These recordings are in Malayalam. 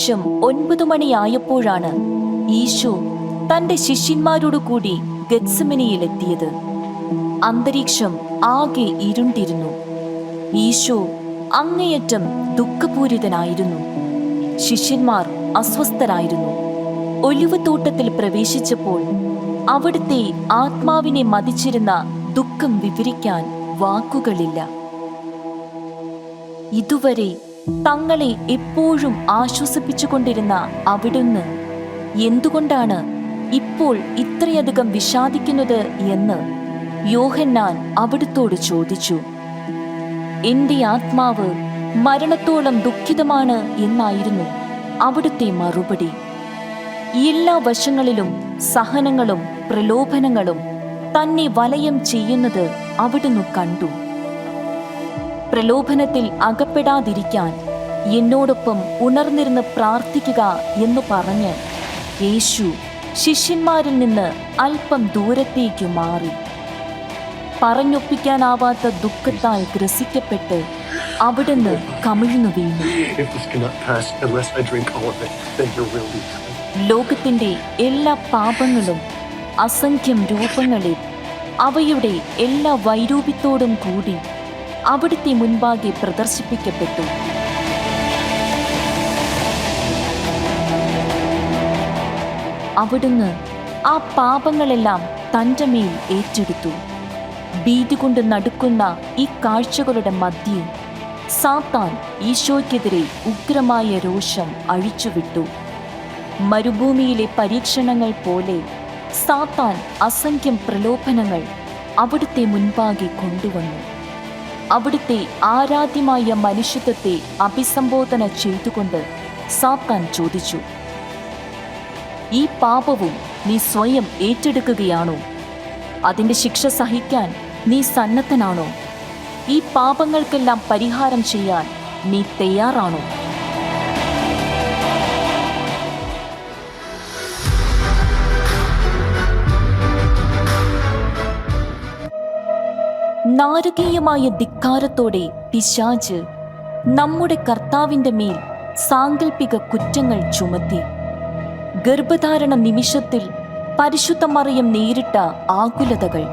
ഏകദേശം ഒൻപത് മണിയായപ്പോഴാണ് ഈശോ തന്റെ ശിഷ്യന്മാരോടുകൂടി ഗത്സമനിയിലെത്തിയത്. അന്തരീക്ഷം ആകെ ഇരുണ്ടിരുന്നു. ഈശോ അങ്ങേയറ്റം ദുഃഖപൂരിതനായിരുന്നു. ശിഷ്യന്മാർ അസ്വസ്ഥരായിരുന്നു. ഒലിവുതോട്ടത്തിൽ പ്രവേശിച്ചപ്പോൾ അവിടുത്തെ ആത്മാവിനെ മതിച്ചിരുന്ന ദുഃഖം വിവരിക്കാൻ വാക്കുകളില്ല. ഇതുവരെ തങ്ങളെ എപ്പോഴും ആശ്വസിപ്പിച്ചുകൊണ്ടിരുന്ന അവിടുന്ന് എന്തുകൊണ്ടാണ് ഇപ്പോൾ ഇത്രയധികം വിഷാദിക്കുന്നത് എന്ന് യോഹന്നാൻ അവിടുത്തോട് ചോദിച്ചു. എന്റെ ആത്മാവ് മരണത്തോളം ദുഃഖിതമാണ് എന്നായിരുന്നു അവിടുത്തെ മറുപടി. എല്ലാ വശങ്ങളിലും സഹനങ്ങളും പ്രലോഭനങ്ങളും തന്നെ വലയം ചെയ്യുന്നത് അവിടുന്ന് കണ്ടു. പ്രലോഭനത്തിൽ അകപ്പെടാതിരിക്കാൻ എന്നോടൊപ്പം ഉണർന്നിരുന്ന് പ്രാർത്ഥിക്കുക എന്ന് പറഞ്ഞ് യേശു ശിഷ്യന്മാരിൽ നിന്ന് അല്പം ദൂരത്തേക്ക് മാറി പറഞ്ഞൊപ്പിക്കാനാവാത്ത ദുഃഖത്താൽ ഗ്രസിക്കപ്പെട്ട് അവിടുന്ന് കമിഴ്ന്നു വീണു. ലോകത്തിന്റെ എല്ലാ പാപങ്ങളും അസംഖ്യം രൂപങ്ങളിൽ അവയുടെ എല്ലാ വൈരൂപ്യത്തോടും കൂടി അവിടുത്തെ മുൻപാകെ പ്രദർശിപ്പിക്കപ്പെട്ടു. അവിടുന്ന് ആ പാപങ്ങളെല്ലാം തന്റെ മേൽ ഏറ്റെടുത്തു. ഭീതി കൊണ്ട് നടുക്കുന്ന ഈ കാഴ്ചകളുടെ മധ്യേ സാത്താൻ ഈശോയ്ക്കെതിരെ ഉഗ്രമായ രോഷം അഴിച്ചുവിട്ടു. മരുഭൂമിയിലെ പരീക്ഷണങ്ങൾ പോലെ സാത്താൻ അസംഖ്യം പ്രലോഭനങ്ങൾ അവിടുത്തെ മുൻപാകെ കൊണ്ടുവന്നു. അവിടുത്തെ ആരാധ്യമായ മനുഷ്യത്വത്തെ അഭിസംബോധന ചെയ്തുകൊണ്ട് സാത്താൻ ചോദിച്ചു ഈ പാപവും നീ സ്വയം ഏറ്റെടുക്കുകയാണോ? അതിന്റെ ശിക്ഷ സഹിക്കാൻ നീ സന്നദ്ധനാണോ? ഈ പാപങ്ങൾക്കെല്ലാം പരിഹാരം ചെയ്യാൻ നീ തയ്യാറാണോ? നാരകീയമായ ധിക്കാരത്തോടെ പിശാജ് നമ്മുടെ കർത്താവിന്റെ മേൽ സാങ്കല്പിക കുറ്റങ്ങൾ ചുമത്തി. ഗർഭധാരണ നിമിഷത്തിൽ പരിശുദ്ധ മറിയം നേരിട്ട ആകുലതകൾ.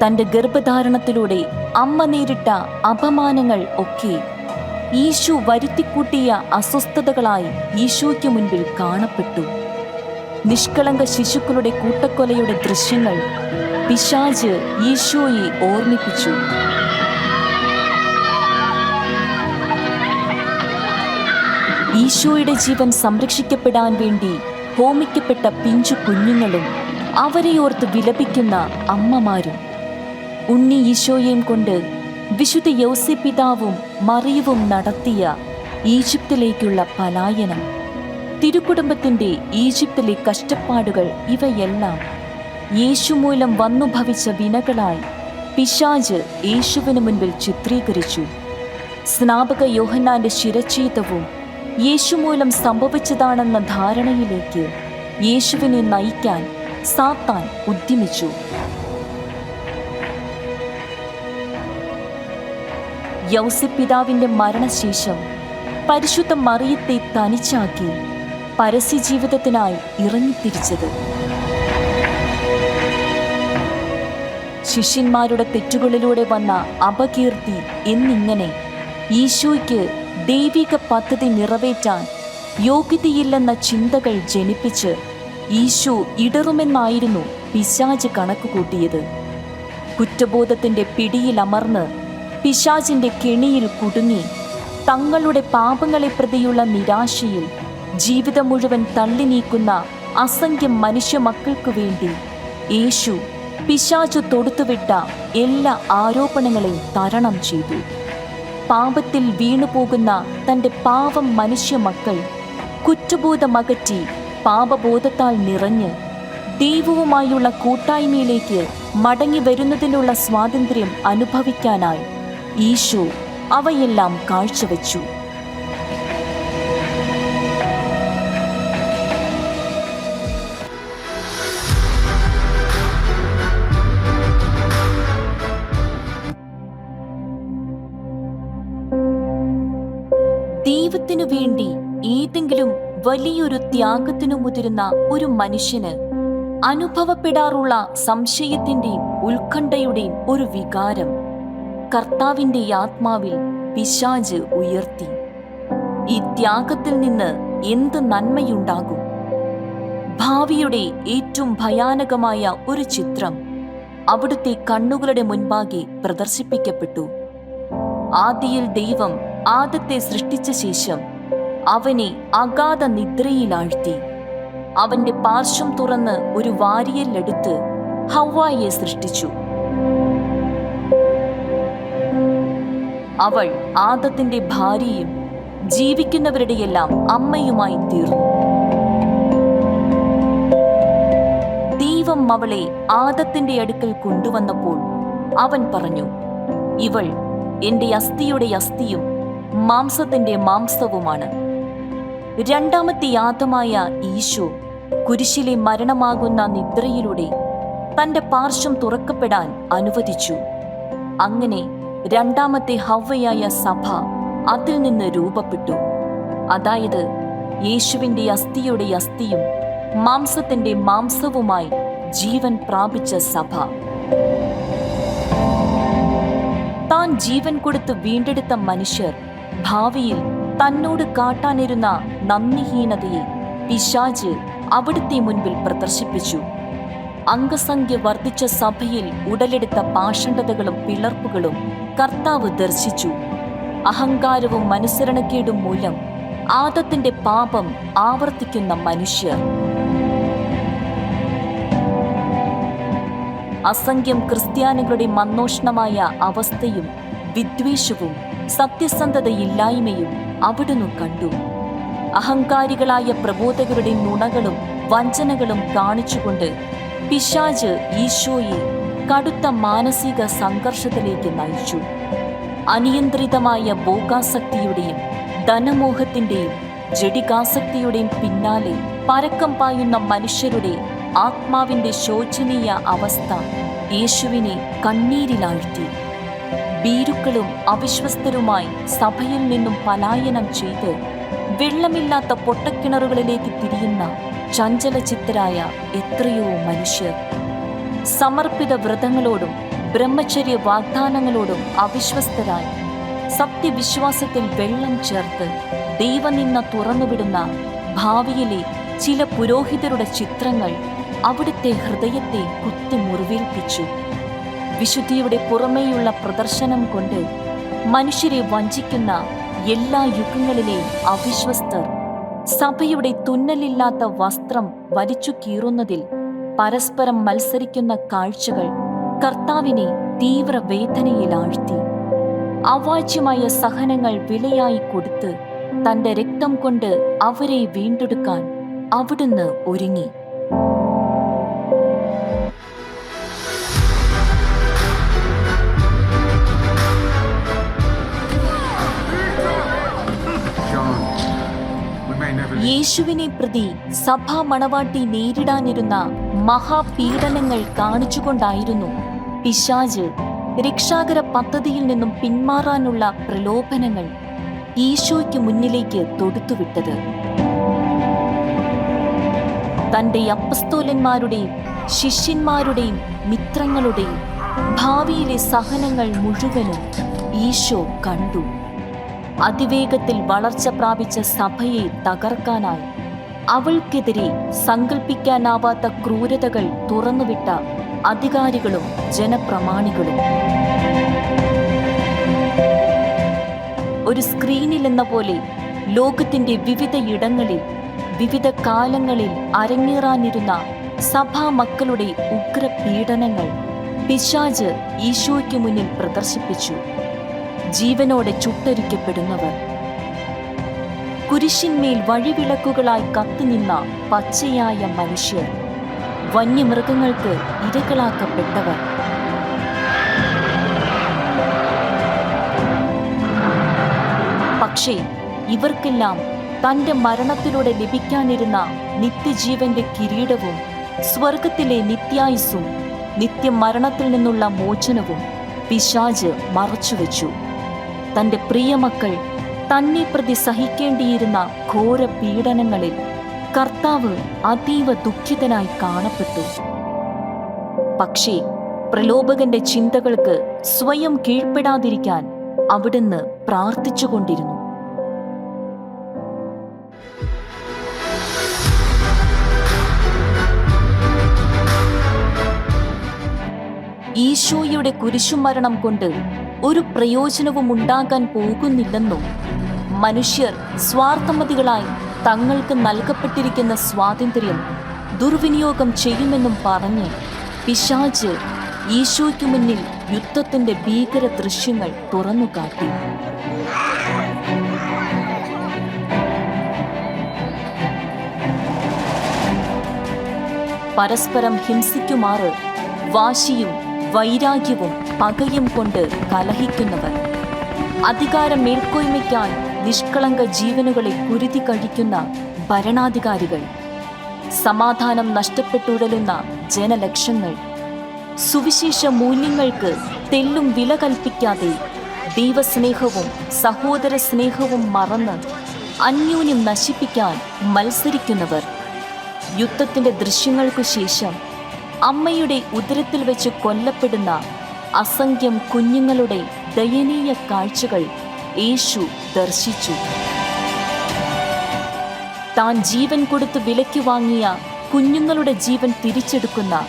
തന്റെ ഗർഭധാരണത്തിലൂടെ അമ്മ നേരിട്ട അപമാനങ്ങൾ ഒക്കെ ഈശു വരുത്തിക്കൂട്ടിയ അസ്വസ്ഥതകളായി ഈശോയ്ക്ക് മുൻപിൽ കാണപ്പെട്ടു. നിഷ്കളങ്ക ശിശുക്കളുടെ കൂട്ടക്കൊലയുടെ ദൃശ്യങ്ങൾ പിശാജ് ഈശോയെ ഓർമ്മിപ്പിച്ചു. ഈശോയുടെ ജീവൻ സംരക്ഷിക്കപ്പെടാൻ വേണ്ടി ഹോമിക്കപ്പെട്ട പിഞ്ചു കുഞ്ഞുങ്ങളും അവരെ ഓർത്ത് വിലപിക്കുന്ന അമ്മമാരും. ഉണ്ണി ഈശോയെയും കൊണ്ട് വിശുദ്ധ യൗസെ പിതാവും മറിയവും നടത്തിയ ഈജിപ്തിലേക്കുള്ള പലായനം. തിരുകുടുംബത്തിന്റെ ഈജിപ്തിലെ കഷ്ടപ്പാടുകൾ ഇവയെല്ലാം യേശു മൂലം വന്നു ഭവിച്ച വിനകളായി പിശാജ് യേശുവിന് മുൻപിൽ ചിത്രീകരിച്ചു. സ്നാപക യോഹന്നാന്റെ ശിരച്ഛേദവും യേശു മൂലം സംഭവിച്ചതാണെന്ന ധാരണയിലേക്ക് യേശുവിനെ നയിക്കാൻ സാത്താൻ ഉദ്യമിച്ചു. യൗസപിതാവിന്റെ മരണശേഷം പരിശുദ്ധ മറിയത്തെ തനിച്ചാക്കി പരസ്യ ജീവിതത്തിനായി ഇറങ്ങിത്തിരിച്ചത്. ശിഷ്യന്മാരുടെ തെറ്റുകളിലൂടെ വന്ന അപകീർത്തി എന്നിങ്ങനെ ഈശോയ്ക്ക് ദൈവിക പദ്ധതി നിറവേറ്റാൻ യോഗ്യതയില്ലെന്ന ചിന്തകൾ ജനിപ്പിച്ച് ഈശോ ഇടറുമെന്നായിരുന്നു പിശാജ് കണക്കുകൂട്ടിയത്. കുറ്റബോധത്തിന്റെ പിടിയിലമർന്ന് പിശാജിന്റെ കെണിയിൽ കുടുങ്ങി തങ്ങളുടെ പാപങ്ങളെ പ്രതിയുള്ള നിരാശയിൽ ജീവിതം മുഴുവൻ തള്ളി നീക്കുന്ന അസംഖ്യം മനുഷ്യ മക്കൾക്കു വേണ്ടി യേശു പിശാചു തൊടുത്തുവിട്ട എല്ലാ ആരോപണങ്ങളെയും തരണം ചെയ്തു. പാപത്തിൽ വീണുപോകുന്ന തന്റെ പാവം മനുഷ്യ മക്കൾ കുറ്റബോധമകറ്റി പാപബോധത്താൽ നിറഞ്ഞ് ദൈവവുമായുള്ള കൂട്ടായ്മയിലേക്ക് മടങ്ങി വരുന്നതിനുള്ള സ്വാതന്ത്ര്യം അനുഭവിക്കാനായി ഈശോ അവയെല്ലാം കാഴ്ചവെച്ചു. വലിയൊരു ത്യാഗത്തിനു മുതിരുന്ന ഒരു മനുഷ്യന് അനുഭവപ്പെടാറുള്ള സംശയത്തിന്റെയും ഉത്കണ്ഠയുടെയും ഒരു വികാരം കർത്താവിന്റെ ആത്മാവിൽ പിശാജ് ഉയർത്തി. ഈ ത്യാഗത്തിൽ നിന്ന് എന്ത് നന്മയുണ്ടാകും? ഭാവിയുടെ ഏറ്റവും ഭയാനകമായ ഒരു ചിത്രം അവിടുത്തെ കണ്ണുകളുടെ മുൻപാകെ പ്രദർശിപ്പിക്കപ്പെട്ടു. ആദിയിൽ ദൈവം ആദത്തെ സൃഷ്ടിച്ച ശേഷം അവനെ അഗാധ നിദ്രയിലാഴ്ത്തി. അവന്റെ പാർശ്വം തുറന്ന് ഒരു വാരിയല്ലെടുത്ത് ഹവായെ സൃഷ്ടിച്ചു. അവൾ ആദത്തിന്റെ ഭാര്യയും ജീവിക്കുന്നവരുടെയെല്ലാം അമ്മയുമായി തീർന്നു. ദൈവം അവളെ ആദത്തിന്റെ അടുക്കൽ കൊണ്ടുവന്നപ്പോൾ അവൻ പറഞ്ഞു ഇവൾ എന്റെ അസ്ഥിയുടെ അസ്ഥിയും മാംസത്തിന്റെ മാംസവുമാണ്. രണ്ടാമത്തെ യാഥമായ ഈശോ കുരിശിലെ മരണമാകുന്ന നിദ്രയിലൂടെ തന്റെ പാർശ്വം തുറക്കപ്പെടാൻ അനുവദിച്ചു. അങ്ങനെ രണ്ടാമത്തെ ഹവ്വയായ സഭ അതിൽ നിന്ന് രൂപപ്പെട്ടു. അതായത് യേശുവിന്റെ അസ്ഥിയുടെ അസ്ഥിയും മാംസത്തിന്റെ മാംസവുമായി ജീവൻ പ്രാപിച്ച സഭ. താൻ ജീവൻ കൊടുത്ത് വീണ്ടെടുത്ത മനുഷ്യർ ഭാവിയിൽ തന്നോട് കാട്ടാനിരുന്ന നന്ദിഹീനതയെ പിശാജ് അവിടുത്തെ മുൻപിൽ പ്രദർശിപ്പിച്ചു. അംഗസംഖ്യ വർദ്ധിച്ച സഭയിൽ ഉടലെടുത്ത പാഷണ്ഡതകളും പിളർപ്പുകളും കർത്താവ് ദർശിച്ചു. അഹങ്കാരവും അനുസരണക്കേടും മൂലം ആദത്തിന്റെ പാപം ആവർത്തിക്കുന്ന മനുഷ്യർ. അസംഖ്യം ക്രിസ്ത്യാനികളുടെ മന്നോഷ്ണമായ അവസ്ഥയും വിദ്വേഷവും സത്യസന്ധതയില്ലായ്മയും അവിടുന്ന് കണ്ടു. അഹങ്കാരികളായ പ്രബോധകരുടെ നുണകളും വഞ്ചനകളും കാണിച്ചുകൊണ്ട് പിശാജ് ഈശോയെ കടുത്ത മാനസിക സംഘർഷത്തിലേക്ക് നയിച്ചു. അനിയന്ത്രിതമായ ഭോഗാസക്തിയുടെയും ധനമോഹത്തിന്റെയും ജഡികാസക്തിയുടെയും പിന്നാലെ പരക്കം പായുന്ന മനുഷ്യരുടെ ആത്മാവിന്റെ ശോചനീയ അവസ്ഥ യേശുവിനെ കണ്ണീരിലാഴ്ത്തി. ഭീരുക്കളും അവിശ്വസ്തരുമായി സഭയിൽ നിന്നും പലായനം ചെയ്ത് വെള്ളമില്ലാത്ത പൊട്ടക്കിണറുകളിലേക്ക് തിരിയുന്ന ചഞ്ചല ചഞ്ചലചിത്തരായ എത്രയോ മനുഷ്യർ. സമർപ്പിത വ്രതങ്ങളോടും ബ്രഹ്മചര്യ വാഗ്ദാനങ്ങളോടും അവിശ്വസ്തരായി സത്യവിശ്വാസത്തിൽ വെള്ളം ചേർത്ത് ദൈവനിന്ന തുറന്നുവിടുന്ന ഭാവിയിലെ ചില പുരോഹിതരുടെ ചിത്രങ്ങൾ അവിടുത്തെ ഹൃദയത്തെ കുത്തി മുറിവേൽപ്പിച്ചു വിശുദ്ധിയുടെ പുറമേയുള്ള പ്രദർശനം കൊണ്ട് മനുഷ്യരെ വഞ്ചിക്കുന്ന എല്ലാ യുഗങ്ങളിലെയും അവിശ്വസ്തർ സഭയുടെ തുന്നലില്ലാത്ത വസ്ത്രം വലിച്ചു കീറുന്നതിൽ പരസ്പരം മത്സരിക്കുന്ന കാഴ്ചകൾ കർത്താവിനെ തീവ്ര വേദനയിലാഴ്ത്തി അവാച്യമായ സഹനങ്ങൾ വിലയായി കൊടുത്ത് തന്റെ രക്തം കൊണ്ട് അവരെ വീണ്ടെടുക്കാൻ അവിടുന്ന് ഒരുങ്ങി. യേശുവിനെ പ്രതി സഭാ മണവാട്ടി നേരിടാനിരുന്ന മഹാപീഡനങ്ങൾ കാണിച്ചുകൊണ്ടായിരുന്നു പിശാജ് രക്ഷാകര പദ്ധതിയിൽ നിന്നും പിന്മാറാനുള്ള പ്രലോഭനങ്ങൾ ഈശോയ്ക്ക് മുന്നിലേക്ക് തൊടുത്തുവിട്ടത്. തന്റെ അപ്പസ്തോലന്മാരുടെയും ശിഷ്യന്മാരുടെയും മിത്രങ്ങളുടെയും ഭാവിയിലെ സഹനങ്ങൾ മുഴുവനും ഈശോ കണ്ടു. അതിവേഗത്തിൽ വളർച്ച പ്രാപിച്ച സഭയെ തകർക്കാനായി. അവൾക്കെതിരെ സങ്കൽപ്പിക്കാനാവാത്ത ക്രൂരതകൾ തുറന്നുവിട്ട അധികാരികളും ജനപ്രമാണികളും. ഒരു സ്ക്രീനിൽ എന്ന പോലെ ലോകത്തിന്റെ വിവിധ ഇടങ്ങളിൽ വിവിധ കാലങ്ങളിൽ അരങ്ങേറാനിരുന്ന സഭാ മക്കളുടെ ഉഗ്രപീഡനങ്ങൾ പിശാജ് ഈശോയ്ക്ക് മുന്നിൽ പ്രദർശിപ്പിച്ചു. ജീവനോടെ ചുട്ടരിക്കപ്പെടുന്നവർ. കുരിശിന്മേൽ വഴിവിളക്കുകളായി കത്തുനിന്ന പച്ചയായ മനുഷ്യർ. വന്യമൃഗങ്ങൾക്ക് ഇരകളാക്കപ്പെട്ടവർ. പക്ഷേ ഇവർക്കെല്ലാം തന്റെ മരണത്തിലൂടെ ലഭിക്കാനിരുന്ന നിത്യജീവന്റെ കിരീടവും സ്വർഗത്തിലെ നിത്യായുസ്സും നിത്യമരണത്തിൽ നിന്നുള്ള മോചനവും പിശാജ് മറച്ചുവെച്ചു. തന്റെ പ്രിയമക്കൾ തന്നെ പ്രതി സഹിക്കേണ്ടിയിരുന്ന ഘോര പീഡനങ്ങളിൽ കർത്താവ് അതീവ ദുഃഖിതനായി കാണപ്പെട്ടു. പക്ഷേ പ്രലോഭകന്റെ ചിന്തകൾക്ക് സ്വയം കീഴ്പ്പെടാതിരിക്കാൻ അവിടുന്ന് പ്രാർത്ഥിച്ചുകൊണ്ടിരുന്നു. ഈശോയുടെ കുരിശുമരണം കൊണ്ട് ഒരു പ്രയോജനവും ഉണ്ടാകാൻ പോകുന്നില്ലെന്നും? മനുഷ്യർ സ്വാർത്ഥമതികളായി തങ്ങൾക്ക് നൽകപ്പെട്ടിരിക്കുന്ന സ്വാതന്ത്ര്യം ദുർവിനിയോഗം ചെയ്യുമെന്നും പറഞ്ഞ് പിശാജ് ഈശോയ്ക്ക് മുന്നിൽ യുദ്ധത്തിന്റെ ഭീകര ദൃശ്യങ്ങൾ തുറന്നുകാട്ടി. പരസ്പരം ഹിംസിക്കുമാറ് വാശിയും വൈരാഗ്യവും പകയും കൊണ്ട് കലഹിക്കുന്നവർ. അധികാര മേൽക്കോയ്മയ്ക്കായി നിഷ്കളങ്ക ജീവനുകളെ കുരുതി കഴിക്കുന്ന ഭരണാധികാരികൾ. സമാധാനം നഷ്ടപ്പെട്ടുടലുന്ന ജനലക്ഷങ്ങൾ. സുവിശേഷ മൂല്യങ്ങൾക്ക് തെല്ലും വില കൽപ്പിക്കാതെ ദൈവസ്നേഹവും സഹോദര സ്നേഹവും മറന്ന് അന്യോന്യം നശിപ്പിക്കാൻ മത്സരിക്കുന്നവർ. യുദ്ധത്തിന്റെ ദൃശ്യങ്ങൾക്കു ശേഷം അമ്മയുടെ ഉദരത്തിൽ വെച്ച് കൊല്ലപ്പെടുന്ന അസംഖ്യം കുഞ്ഞുങ്ങളുടെ ദയനീയ കാഴ്ചകൾ യേശു ദർശിച്ചു. താൻ ജീവൻ കൊടുത്ത് വിലയ്ക്ക് വാങ്ങിയ കുഞ്ഞുങ്ങളുടെ ജീവൻ തിരിച്ചെടുക്കുന്ന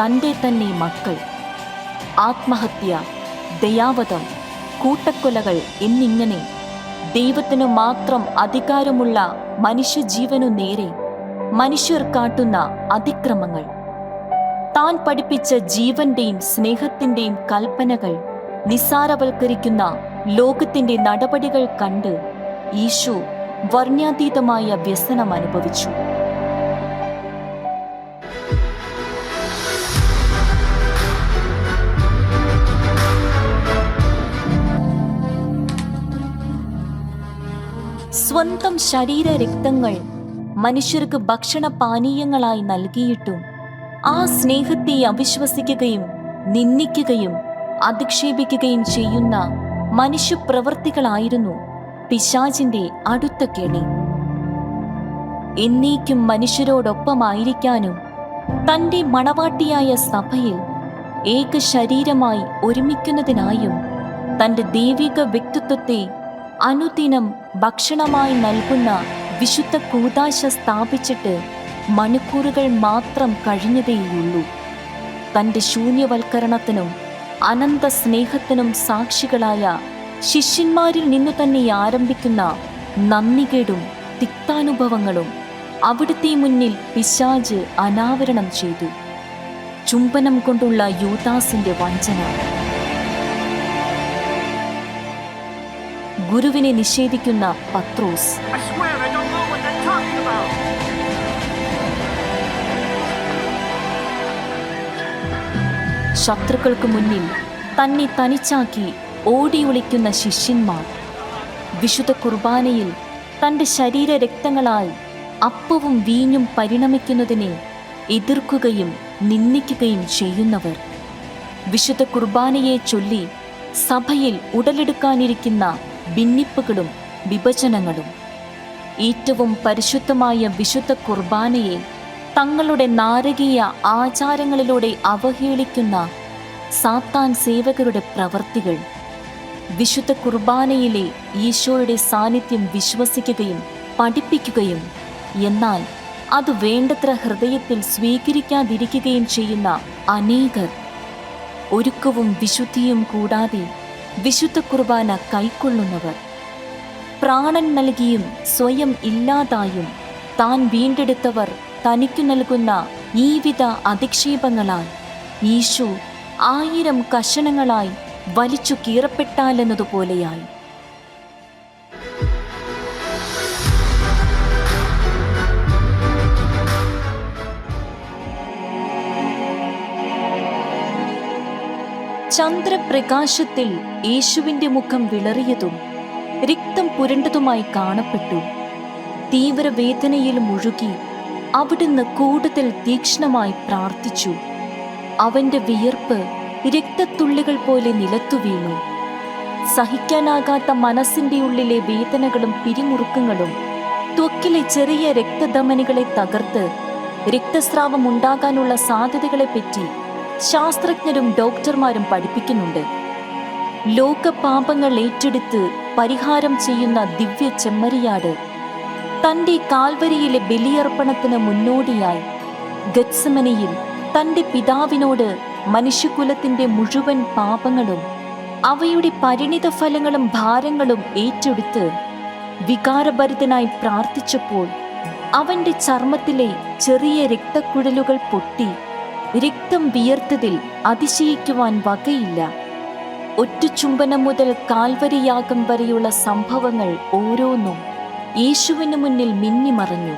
തന്റെ തന്നെ മക്കൾ. ആത്മഹത്യ ദയാവതം കൂട്ടക്കൊലകൾ എന്നിങ്ങനെ ദൈവത്തിന് മാത്രം അധികാരമുള്ള മനുഷ്യജീവനു നേരെ മനുഷ്യർ കാട്ടുന്ന അതിക്രമങ്ങൾ. താൻ പഠിപ്പിച്ച ജീവന്റെയും സ്നേഹത്തിന്റെയും കൽപ്പനകൾ നിസ്സാരവൽക്കരിക്കുന്ന ലോകത്തിന്റെ നടപടികൾ കണ്ട് ഈശോ വർണ്യാതീതമായ വ്യസനം അനുഭവിച്ചു. സ്വന്തം ശരീര രക്തങ്ങൾ മനുഷ്യർക്ക് ഭക്ഷണ പാനീയങ്ങളായി നൽകിയിട്ടും ആ സ്നേഹത്തെ അവിശ്വസിക്കുകയും നിന്ദിക്കുകയും അധിക്ഷേപിക്കുകയും ചെയ്യുന്ന മനുഷ്യപ്രവർത്തികളായിരുന്നു പിശാചിന്റെ അടുത്ത കെണി. എന്നേക്കും മനുഷ്യരോടൊപ്പമായിരിക്കാനും തന്റെ മണവാട്ടിയായ സഭയിൽ ഏക ശരീരമായി ഒരുമിക്കുന്നതിനായും തന്റെ ദൈവിക വ്യക്തിത്വത്തെ അനുദിനം ഭക്ഷണമായി നൽകുന്ന വിശുദ്ധ കൂതാശ സ്ഥാപിച്ചിട്ട് മണിക്കൂറുകൾ മാത്രം കഴിഞ്ഞതേയുള്ളൂ. തന്റെ ശൂന്യവൽക്കരണത്തിനും അനന്ത സ്നേഹത്തിനും സാക്ഷികളായ ശിഷ്യന്മാരിൽ നിന്നു തന്നെ ആരംഭിക്കുന്ന നന്ദികേടും തിക്താനുഭവങ്ങളും അവിടുത്തെ മുന്നിൽ പിശാജ് അനാവരണം ചെയ്തു. ചുംബനം കൊണ്ടുള്ള യൂദാസിന്റെ വഞ്ചന. ഗുരുവിനെ നിഷേധിക്കുന്ന പത്രോസ്. ശത്രുക്കൾക്ക് മുന്നിൽ തന്നെ തനിച്ചാക്കി ഓടിയൊളിക്കുന്ന ശിഷ്യന്മാർ. വിശുദ്ധ കുർബാനയിൽ തന്റെ ശരീര രക്തങ്ങളാൽ അപ്പവും വീഞ്ഞും പരിണമിക്കുന്നതിനെ എതിർക്കുകയും നിന്ദിക്കുകയും ചെയ്യുന്നവർ. വിശുദ്ധ കുർബാനയെ ചൊല്ലി സഭയിൽ ഉടലെടുക്കാനിരിക്കുന്ന ഭിന്നിപ്പുകളും വിഭജനങ്ങളും. ഏറ്റവും പരിശുദ്ധമായ വിശുദ്ധ കുർബാനയെ തങ്ങളുടെ നാരകീയ ആചാരങ്ങളിലൂടെ അവഹേളിക്കുന്ന സാത്താൻ സേവകരുടെ പ്രവർത്തികൾ. വിശുദ്ധ കുർബാനയിലെ ഈശോയുടെ സാന്നിധ്യം വിശ്വസിക്കുകയും പഠിപ്പിക്കുകയും എന്നാൽ അത് വേണ്ടത്ര ഹൃദയത്തിൽ സ്വീകരിക്കാതിരിക്കുകയും ചെയ്യുന്ന അനേകർ. ഒരുക്കവും വിശുദ്ധിയും കൂടാതെ വിശുദ്ധ കുർബാന കൈക്കൊള്ളുന്നവർ. പ്രാണൻ നൽകിയും സ്വയം ഇല്ലാതായും താൻ വീണ്ടെടുത്തവർ തനിക്കു നൽകുന്ന ഈ വിധ അധിക്ഷേപങ്ങളാൽ ഈശു ആയിരം കഷണങ്ങളായി വലിച്ചു കീറപ്പെട്ടാലെന്നതുപോലെയായി. ചന്ദ്രപ്രകാശത്തിൽ യേശുവിന്റെ മുഖം വിളറിയതും രക്തം പുരണ്ടതുമായി കാണപ്പെട്ടു. തീവ്രവേദനയിൽ മുഴുകി അവിടുന്ന് കൂടുതൽ തീക്ഷ്ണമായി പ്രാർത്ഥിച്ചു. അവന്റെ വിയർപ്പ് രക്തത്തുള്ളികൾ പോലെ നിലത്തു വീണു. സഹിക്കാനാകാത്ത മനസ്സിന്റെ ഉള്ളിലെ വേദനകളും പിരിമുറുക്കങ്ങളും ത്വക്കിലെ ചെറിയ രക്തധമനികളെ തകർത്ത് രക്തസ്രാവം ഉണ്ടാകാനുള്ള സാധ്യതകളെപ്പറ്റി ശാസ്ത്രജ്ഞരും ഡോക്ടർമാരും പഠിപ്പിക്കുന്നുണ്ട്. ലോകപാപങ്ങൾ ഏറ്റെടുത്ത് പരിഹാരം ചെയ്യുന്ന ദിവ്യ ചെമ്മരിയാട് തന്റെ കാൽവരിയിലെ ബലിയർപ്പണത്തിന് മുന്നോടിയായി ഗത്സമനയിൽ തന്റെ പിതാവിനോട് മനുഷ്യകുലത്തിന്റെ മുഴുവൻ പാപങ്ങളും അവയുടെ പരിണിത ഫലങ്ങളും ഭാരങ്ങളും ഏറ്റെടുത്ത് വികാരഭരിതനായി പ്രാർത്ഥിച്ചപ്പോൾ അവന്റെ ചർമ്മത്തിലെ ചെറിയ രക്തക്കുഴലുകൾ പൊട്ടി രക്തം വിയർത്തതിൽ അതിശയിക്കുവാൻ വകയില്ല. ഒറ്റച്ചുംബനം മുതൽ കാൽവരിയാകം വരെയുള്ള സംഭവങ്ങൾ ഓരോന്നും യേശുവിന് മുന്നിൽ മിന്നിമറഞ്ഞു.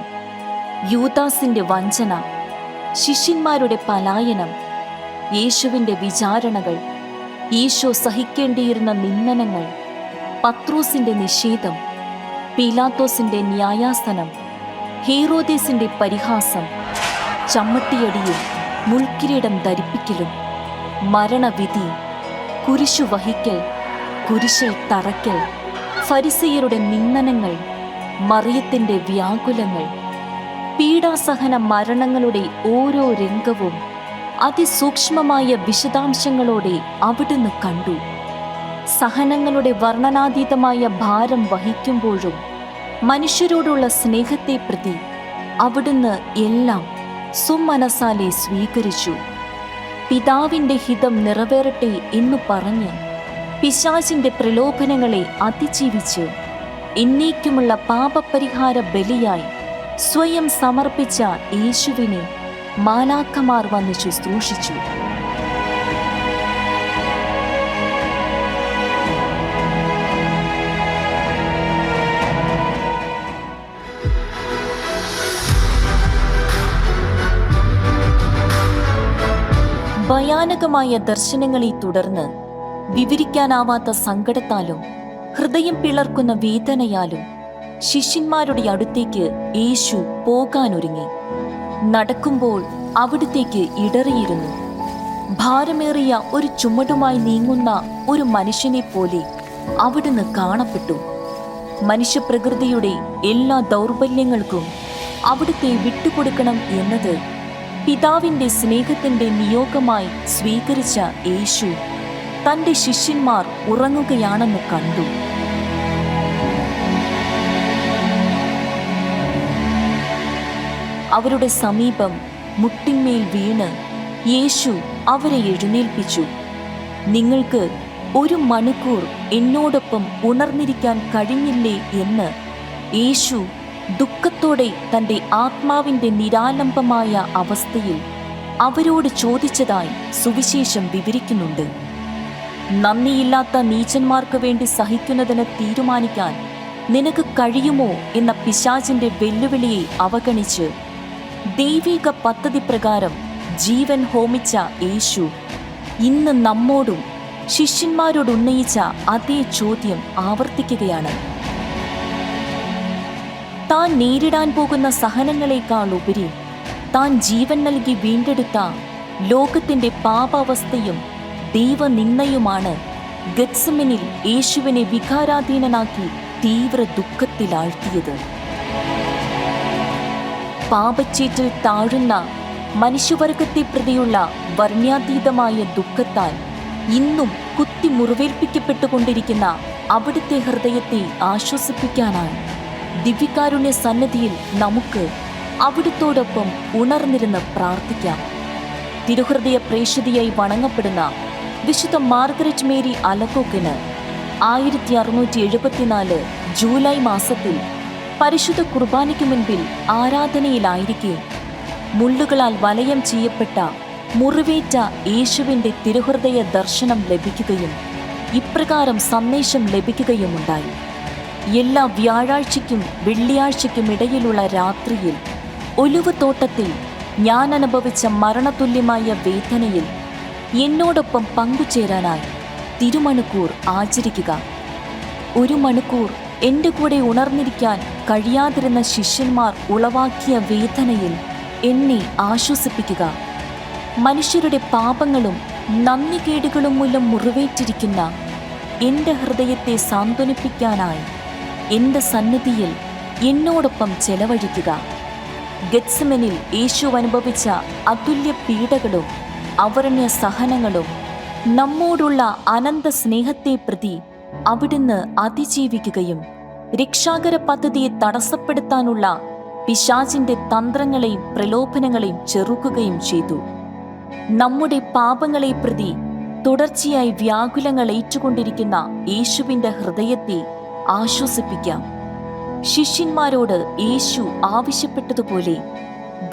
യൂദാസിന്റെ വഞ്ചന ശിഷ്യന്മാരുടെ പലായനം യേശുവിന്റെ വിചാരണകൾ ഈശോ സഹിക്കേണ്ടിയിരുന്ന നിന്ദനങ്ങൾ പത്രോസിന്റെ നിഷേധം പീലാത്തോസിന്റെ ന്യായാസനം ഹീറോദേസിന്റെ പരിഹാസം ചമ്മട്ടിയടിയും മുൾക്കിരീടം ധരിപ്പിക്കലും മരണവിധി കുരിശു വഹിക്കൽ കുരിശിൽ തറയ്ക്കൽ ഫരിസയരുടെ നിന്ദനങ്ങൾ മറിയത്തിന്റെ വ്യാകുലങ്ങൾ പീഡാസഹന മരണങ്ങളുടെ ഓരോ രംഗവും അതിസൂക്ഷ്മമായ വിശദാംശങ്ങളോടെ അവിടുന്ന് കണ്ടു. സഹനങ്ങളുടെ വർണനാതീതമായ ഭാരം വഹിക്കുമ്പോഴും മനുഷ്യരോടുള്ള സ്നേഹത്തെ പ്രതി അവിടുന്ന് എല്ലാം സുമനസാലെ സ്വീകരിച്ചു. പിതാവിന്റെ ഹിതം നിറവേറട്ടെ എന്നു പറഞ്ഞ് പിശാചിന്റെ പ്രലോഭനങ്ങളെ അതിജീവിച്ച് എന്നേക്കുമുള്ള പാപപരിഹാര ബലിയായി സ്വയം സമർപ്പിച്ച യേശുവിനെ മാലാക്കമാർ വന്ന് ശുശ്രൂഷിച്ചു. ഭയാനകമായ ദർശനങ്ങളെ തുടർന്ന് വിവരിക്കാനാവാത്ത സങ്കടത്താലും ഹൃദയം പിളർക്കുന്ന വേദനയാലും ശിഷ്യന്മാരുടെ അടുത്തേക്ക് യേശു പോകാനൊരുങ്ങി. നടക്കുമ്പോൾ അവിടത്തേക്ക് ഇടറിയിരുന്നു. ഭാരമേറിയ ഒരു ചുമടുമായി നീങ്ങുന്ന ഒരു മനുഷ്യനെ പോലെ അവിടുന്ന് കാണപ്പെട്ടു. മനുഷ്യപ്രകൃതിയുടെ എല്ലാ ദൗർബല്യങ്ങൾക്കും അവിടുത്തെ വിട്ടുകൊടുക്കണം എന്നത് പിതാവിന്റെ സ്നേഹത്തിന്റെ നിയോഗമായി സ്വീകരിച്ച യേശു തന്റെ ശിഷ്യന്മാർ ഉറങ്ങുകയാണെന്ന് കണ്ടു. അവരുടെ സമീപം മുട്ടിന്മേൽ വീണ് യേശു അവരെ എഴുന്നേൽപ്പിച്ചു. നിങ്ങൾക്ക് ഒരു മണിക്കൂർ എന്നോടൊപ്പം ഉണർന്നിരിക്കാൻ കഴിഞ്ഞില്ലേ എന്ന് യേശു ദുഃഖത്തോടെ തന്റെ ആത്മാവിന്റെ നിരാലംബമായ അവസ്ഥയിൽ അവരോട് ചോദിച്ചതായി സുവിശേഷം വിവരിക്കുന്നുണ്ട്. നന്ദിയില്ലാത്ത നീചന്മാർക്ക് വേണ്ടി സഹിക്കുന്നതിന് തീരുമാനിക്കാൻ നിനക്ക് കഴിയുമോ എന്ന പിശാചിന്റെ വെല്ലുവിളിയെ അവഗണിച്ച് ദൈവിക പദ്ധതി പ്രകാരം ജീവൻ ഹോമിച്ച യേശു. ഇന്ന് നമ്മോടും ശിഷ്യന്മാരോട് ഉന്നയിച്ച അതേ ചോദ്യം ആവർത്തിക്കുകയാണ്. താൻ നേരിടാൻ പോകുന്ന സഹനങ്ങളെക്കാൾ ഉപരി താൻ ജീവൻ നൽകി വീണ്ടെടുത്ത ലോകത്തിന്റെ പാപാവസ്ഥയും ദൈവനിന്ദയുമാണ് ഗത്സമിനിൽ യേശുവിനെ വികാരാധീനനാക്കി തീവ്ര ദുഃഖത്തിലാഴ്ത്തിയത് പാപച്ചീറ്റിൽ താഴുന്ന മനുഷ്യവർഗത്തെ പ്രതിയുള്ള വർണ്യാതീതമായ ദുഃഖത്താൽ ഇന്നും കുത്തി മുറിവേൽപ്പിക്കപ്പെട്ടുകൊണ്ടിരിക്കുന്ന അവിടുത്തെ ഹൃദയത്തെ ആശ്വസിപ്പിക്കാനാണ് ദിവ്യകാരുണ്യ സന്നദ്ധിയിൽ നമുക്ക് അവിടുത്തോടൊപ്പം ഉണർന്നിരുന്ന് പ്രാർത്ഥിക്കാം. തിരുഹൃദയ പ്രേക്ഷിതയായി വണങ്ങപ്പെടുന്ന വിശുദ്ധ മാർഗരറ്റ് മേരി അലക്കോക്കിന് ആയിരത്തി അറുന്നൂറ്റി എഴുപത്തിനാല് ജൂലൈ മാസത്തിൽ പരിശുദ്ധ കുർബാനയ്ക്ക് മുൻപിൽ ആരാധനയിലായിരിക്കെ. മുള്ളുകളാൽ വലയം ചെയ്യപ്പെട്ട മുറിവേറ്റ യേശുവിന്റെ തിരുഹൃദയ ദർശനം ലഭിക്കുകയും ഇപ്രകാരം സന്ദേശം ലഭിക്കുകയുമുണ്ടായി. എല്ലാ വ്യാഴാഴ്ചയ്ക്കും വെള്ളിയാഴ്ചയ്ക്കും ഇടയിലുള്ള രാത്രിയിൽ ഒലിവ് തോട്ടത്തിൽ ഞാൻ അനുഭവിച്ച മരണതുല്യമായ വേദനയിൽ എന്നോടൊപ്പം പങ്കുചേരാനായി തിരുമണിക്കൂർ ആചരിക്കുക. ഒരു മണിക്കൂർ എന്റെ കൂടെ ഉണർന്നിരിക്കാൻ കഴിയാതിരുന്ന ശിഷ്യന്മാർ ഉളവാക്കിയ വേദനയിൽ എന്നെ ആശ്വസിപ്പിക്കുക. മനുഷ്യരുടെ പാപങ്ങളും നന്ദികേടുകളും മൂലം മുറിവേറ്റിരിക്കുന്ന എന്റെ ഹൃദയത്തെ സാന്ത്വനിപ്പിക്കാനായി എന്റെ സന്നിധിയിൽ എന്നോടൊപ്പം ചെലവഴിക്കുക. ഗത്സമനിൽ യേശു അനുഭവിച്ച അതുല്യ പീഡകളും അവരണ്യ സഹനങ്ങളും നമ്മോടുള്ള അനന്ത സ്നേഹത്തെ പ്രതി അവിടുന്ന് അതിജീവിക്കുകയും രക്ഷാകര പദ്ധതിയെ തടസ്സപ്പെടുത്താനുള്ള പിശാചിന്റെ തന്ത്രങ്ങളെയും പ്രലോഭനങ്ങളെയും ചെറുക്കുകയും ചെയ്തു. നമ്മുടെ പാപങ്ങളെ പ്രതി തുടർച്ചയായി വ്യാകുലങ്ങൾ ഏറ്റുകൊണ്ടിരിക്കുന്ന യേശുവിന്റെ ഹൃദയത്തെ ആശ്വസിപ്പിക്കാം. ശിഷ്യന്മാരോട് യേശു ആവശ്യപ്പെട്ടതുപോലെ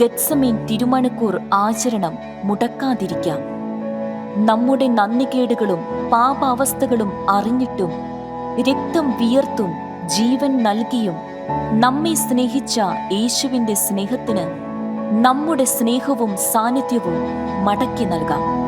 ഗത്സമീൻ തിരുമണിക്കൂർ ആചരണം മുടക്കാതിരിക്കാം. നമ്മുടെ നന്ദികേടുകളും പാപാവസ്ഥകളും അറിഞ്ഞിട്ടും രക്തം വിയർത്തും ജീവൻ നൽകിയും നമ്മെ സ്നേഹിച്ച യേശുവിന്റെ സ്നേഹത്തിന് നമ്മുടെ സ്നേഹവും സാന്നിധ്യവും മടക്കി നൽകാം.